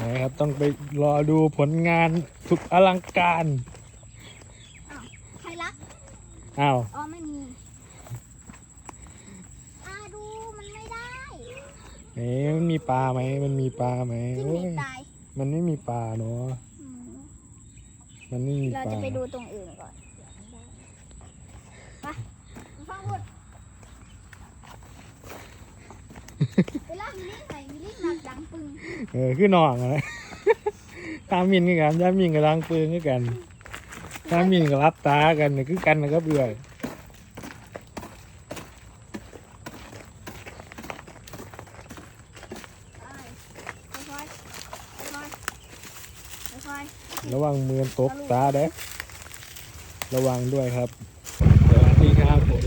นะครับต้องไปรอดูผลงานสุดอลังการอ้าวใครรักอ้าวอ๋อไม่มีอาดูมันไม่ได้เอ๊ะมันมีปลาไหมมันมีปลาไหมจิ้งโอ้หรียดตายมันไม่มีปลาเนาะอืมมันไม่มีเราปลาจะไปดูตรงอื่นก่อนไปฟังพูดเวลามีลิ้นไหนมีลิ้นหนักดังปึงเออคือหนองอะนะตามมินคือกันตามมินกับล้างปืนคือกันตามมินกับรับตากันเนี่คือกันนะครับเบื่อยระวังมือตกตาเด้ระวังด้วยครับสวัสดีครับผม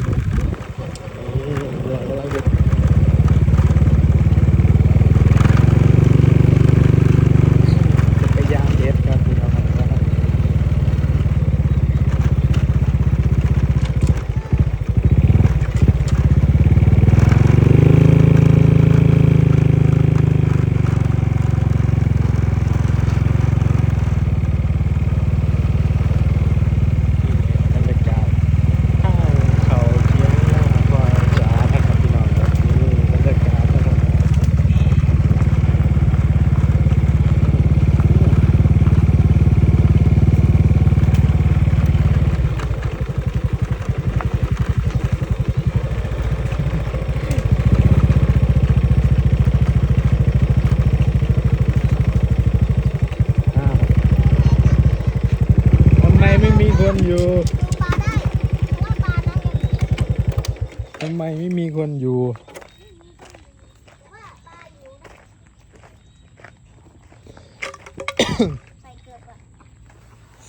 นี่เรากำลังจะจะไปย่างเด็ดครับพี่น้องครับ บรรยากาศทางเขาเชียงหน้าคอยจ๋านะครับพี่น้องครับนี่บรรยากาศนะครับอ้าวทำไมไม่มี คนอยู่ๆดูปลาได้เพราะว่าปลาน้องยังทำไมไม่มีคนอยู่ว่าปลาอยู่นะใส่เกลือก่อน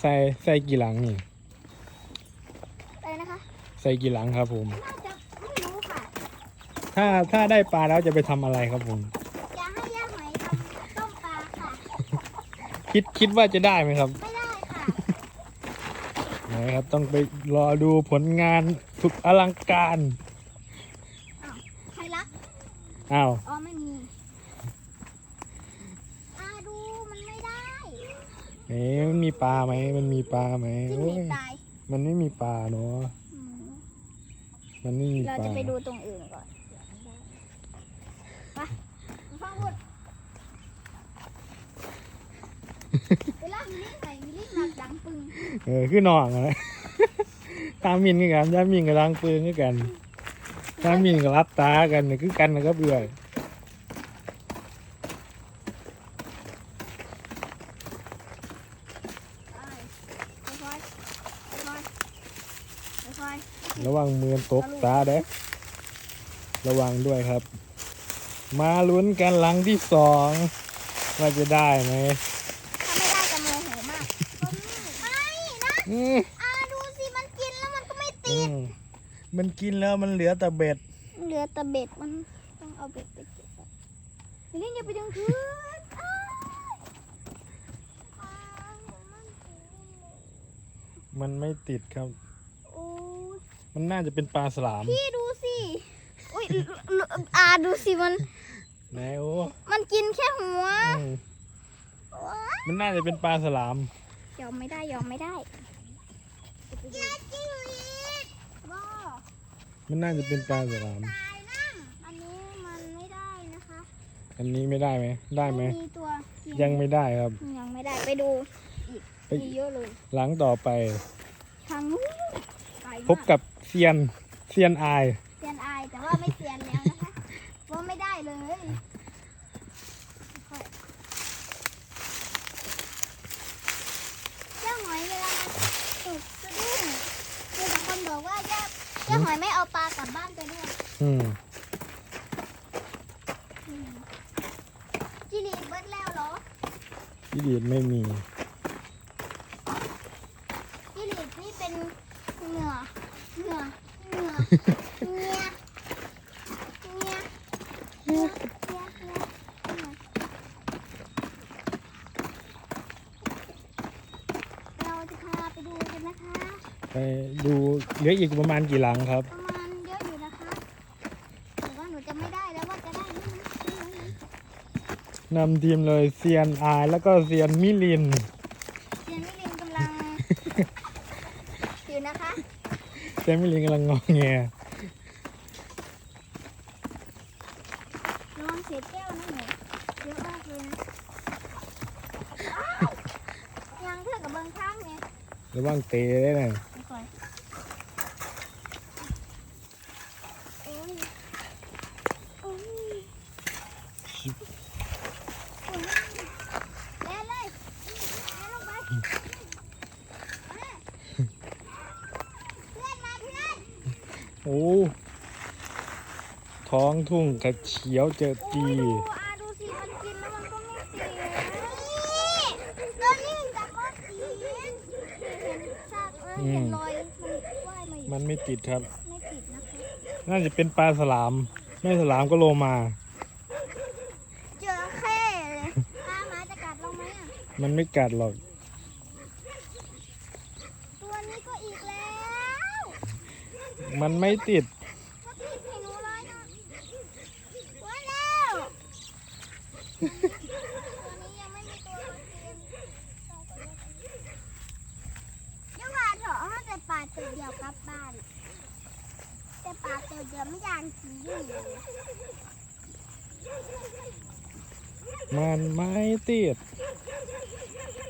ใส่ใส่กี่หลังนี่อะไรนะคะใส่กี่หลังครับผมน่าจะไม่รู้ค่ะ ถ้าถ้าได้ปลาแล้วจะไปทำอะไรครับผม อยากให้ย่าหอยทำต้มปลาค่ะ คิดคิดว่าจะได้ไหมครับ ไม่ได้ ค่ะนะครับ ต้องไปรอดูผลงานสุดอลังการใครรักอ้าวอ๋อไม่มีอาดูมันไม่ได้เอ๊ะมันมีปลาไหมมันมีปลาไหมจิ้งโอ้หรียดตายมันไม่มีปลาเนาะอืมมันไม่มีเราปลาจะไปดูตรงอื่นก่อนไปฟังพูดเวลามีลิ้นไหนมีลิ้นหนักดังปึงเออคือหนองอะนะตามมินคือกันตามมินกับล้างปืนคือกันตามมินกับรับตากันเนี่ยคือกันนะครับเบื่อยไปค่อยๆค่อยๆค่อยระวังมือตกตาเด้อระวังด้วยครับ มาลุ้นกันหลังที่สองว่าจะได้ไหม ๆถ้าไม่ได้จะโมโหมากไม่ นะอืมอาดูสิมันกินแล้วมันก็ไม่อืติดมมันกินแล้วมันเหลือแต่เบ็ด เหลือแต่เบ็ดมันต้องเอาเบ็ดไปเก็บอะอย่าเล่นอย่าไปดึงคืนอ้ายอ้ายมันกินมันไม่ติดครับโอ้ยมันน่าจะเป็นปลาสลาม พี่ดูสิอุ้ยอาดูสิมันไหนโอ้มันกินแค่หัวอืมว้ายมันน่าจะเป็นปลาสลาม ยอมไม่ได้ยอมไม่ได้ ยาจิ้งหรีดบ้ามันน่าจะเป็นปลาสลาม ตายนั่งอันนี้มันไม่ได้นะคะอันนี้ไม่ได้ไหม ได้ไหม มีตัวกินยังไม่ได้ครับ ยังไม่ได้ไปดูอีกไป มีเยอะเลยหลังต่อไป ทางนู้นไกลพบกับเซียนเซียนอาย เซียนอายแต่ว่าไม่เซียนแล้วนะคะเพราะไม่ได้เลยค่อยเจ้าหอยเวลามันตกสะดุ้งมีแต่คน บอกว่าเจ้าเจ้าหอยไม่เอาปลากลับบ้านไปด้วยอืมอืมจิลีเบิดแล้วเหรอที่ดีดไม่มี จิลีนี่เป็นเหงื่อเหงื่อเหงื่อเหงื่อเหงื่อเหงื่อเหงื่อเหงื่อเหงื่อเราจะพาไปดูกั นนะคะ ไปดูเหลืออีกประมาณกี่หลังครับ ประมาณเยอะอยู่นะคะแต่ว่าหนูจะไม่ได้แล้วว่าจะได้ไหมนะนำทีมเลยเซียนอายแล้วก็เซียนมิลิน เซียนมิลินกำลัง อยู่นะคะ เซียนมิลินกำลังงอแง ระวังเศษแก้วนะหนูเยอะมากเลยนะอ้าวยังเท่ากับเบิงข้างเนี่ย ระวังเตะได้นะไม่ค่อยโอ้ยโอ้ยโอ้ยเล่นเลยเล่นลงไปมาเพื่อนมาเพื่อนโอ้ ท้องทุ่งกระเฉียวเจอโอ้ จี ยดูอาดูสิมันกินแล้วมันก็ไม่เสียนี่ตัวนี้มันจะก็สีเห็นซากเออเห็นรอยมันว่ายมาอยู่มันไม่ติดครับ ไม่ติดนะคะ น่าจะเป็นปลาสลาม ไม่สลามก็โลมา เจอแค่เลยปลาหมาจะกัดเราไหมอะ มันไม่กัดหรอก ตัวนี้ก็อีกแล้วมันไม่ติดก็ติดให้หนูเลยนะว้าแล้วตัวนี้ยังไม่มีตัวมากินยังว่าเถอะถ้าแต่ปลาตัวเดี ยวกลับบ้าน แต่ปลาตัวเดียวไม่ยานสีอยู่มันไม่ติด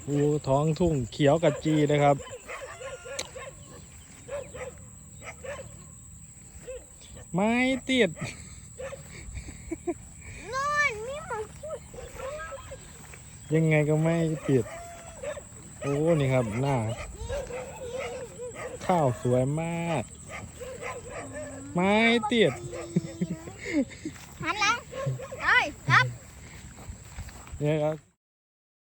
อูท้องทุ่งเขียวกับจีนะครับ ไม่ติดนอนนี่มันพูดยังไงก็ไม่ติด โอ้ นี่ครับ หน้า ข้าวสวยมาก ไม่ติดหันหลังเอ้ยครับ เนี่ยครับ